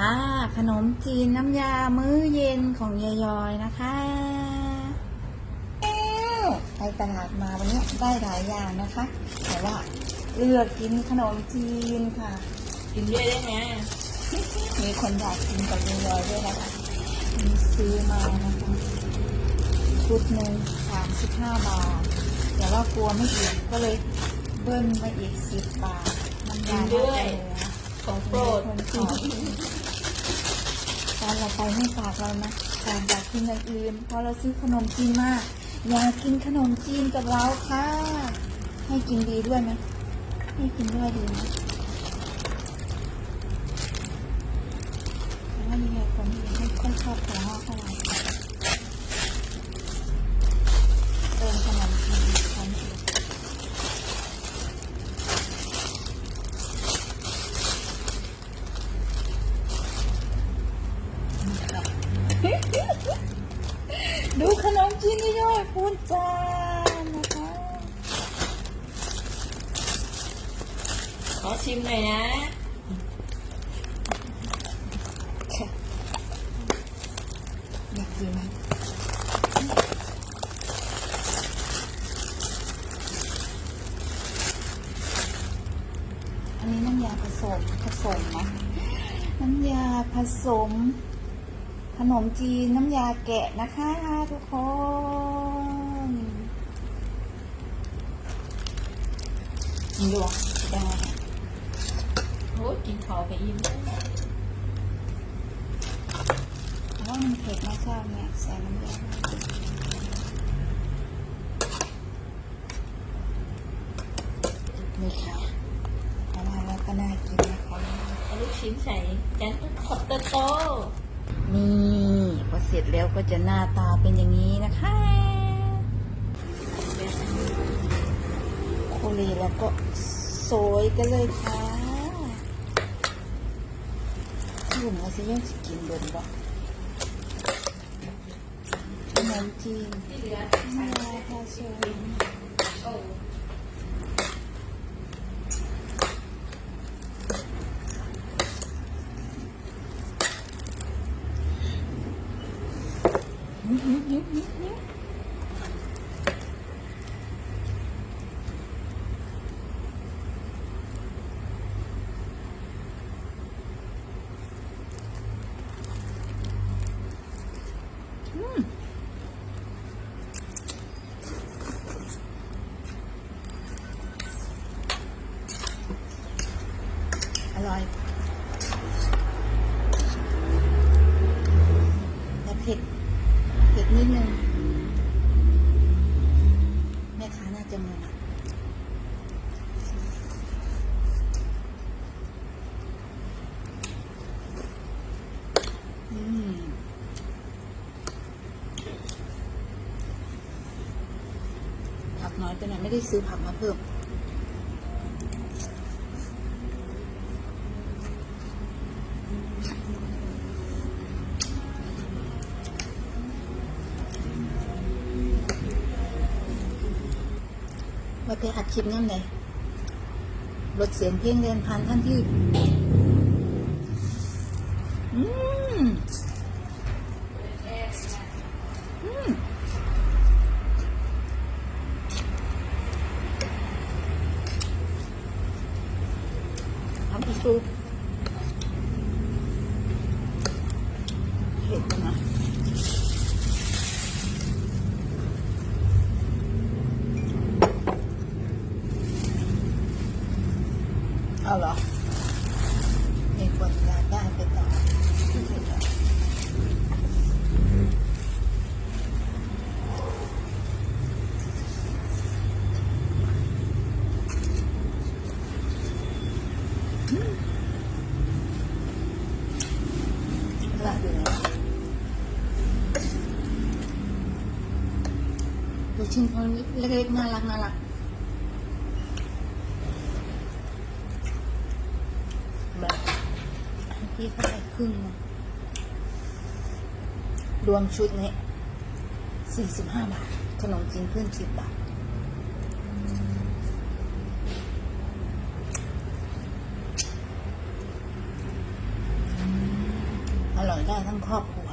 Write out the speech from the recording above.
ค่ะ ขนมจีนน้ำยามื้อเย็นของยายยอยนะคะแอ้วไปตลาดมาวันนี้ได้หลายอย่างนะคะ แต่ว่าเลือกกินขนมจีนค่ะ กินด้วยได้ไหมมีคนอยากกินกับยายยอยด้วยนะคะมีซื้อมานะคะชุดหนึ่งสามสิบห้าบาท แต่ว่ากลัวไม่อิ่มก็เลยเบิ้ลมาอีกสิบบาทน้ำยาน่าจะเหลือของโปรดคนขอตอน เราไปไม่ฝากเรานะแต่อยากกินอย่างอื่นเพราะเราซื้อขนมจีนมาก อยากกินขนมจีนกับเราค่ะ ให้กินดีด้วยไหมให้กินด้วยดีไหมแต่ว่ายังไงคนที่ไม่ค่อยชอบของห่อเท่าไหร่เติมขนมจีนชั้นเดียว ดูขนม ปูนจานนะคะขอชิมหน่อยนะอยากกินไหมอันนี้น้ำยาผสมผสมนะน้ำยาผสมขนมจีนน้ำยาแกะนะคะทุกคนินี่ดูได้โอ้กินขอไปอิ่มเพราะว่ามันเผ็ดมากชอบเนี่ยใส่น้ำยานี่ค่ะทำมาแล้วก็น่ากินนะคะลูกชิ้นใส่จานขอบโตโตนี่พอเสร็จแล้วก็จะหน้าตาเป็นอย่างนี้นะคะ โคเลแล้วก็สวยกันเลยค่ะที่มว่าจะยังจะกินเบินบ่ขนมจีนที่เหลือน้ำยาผสมโอ้ยุบยุบยุบยุบยุบ อร่อยแต่เผ็ด เผ็ดนิดนึง แม่ค้าน่าจะงงอืมผัก น้อยไปหน่อยไม่ได้ซื้อผักมาเพิ่มว่าแต่อัดคลิปยังไงลดเสียงเพลงเรียนพันท่านที่ อืม อืม ทำอีกซูเผ็ดนะเอาเหรอมีคนอยากได้ไปตอ อืมอร่อยอยู่นะดูชิ้นเขาเล็กๆน่ารักน่ารักแบบที่เขาได้ครึ่งนะรวมชุดนี้สี่สิบห้าบาท ขนมจีนเพื่อนสิบบาท ร่อยได้ทั้งครอบครัว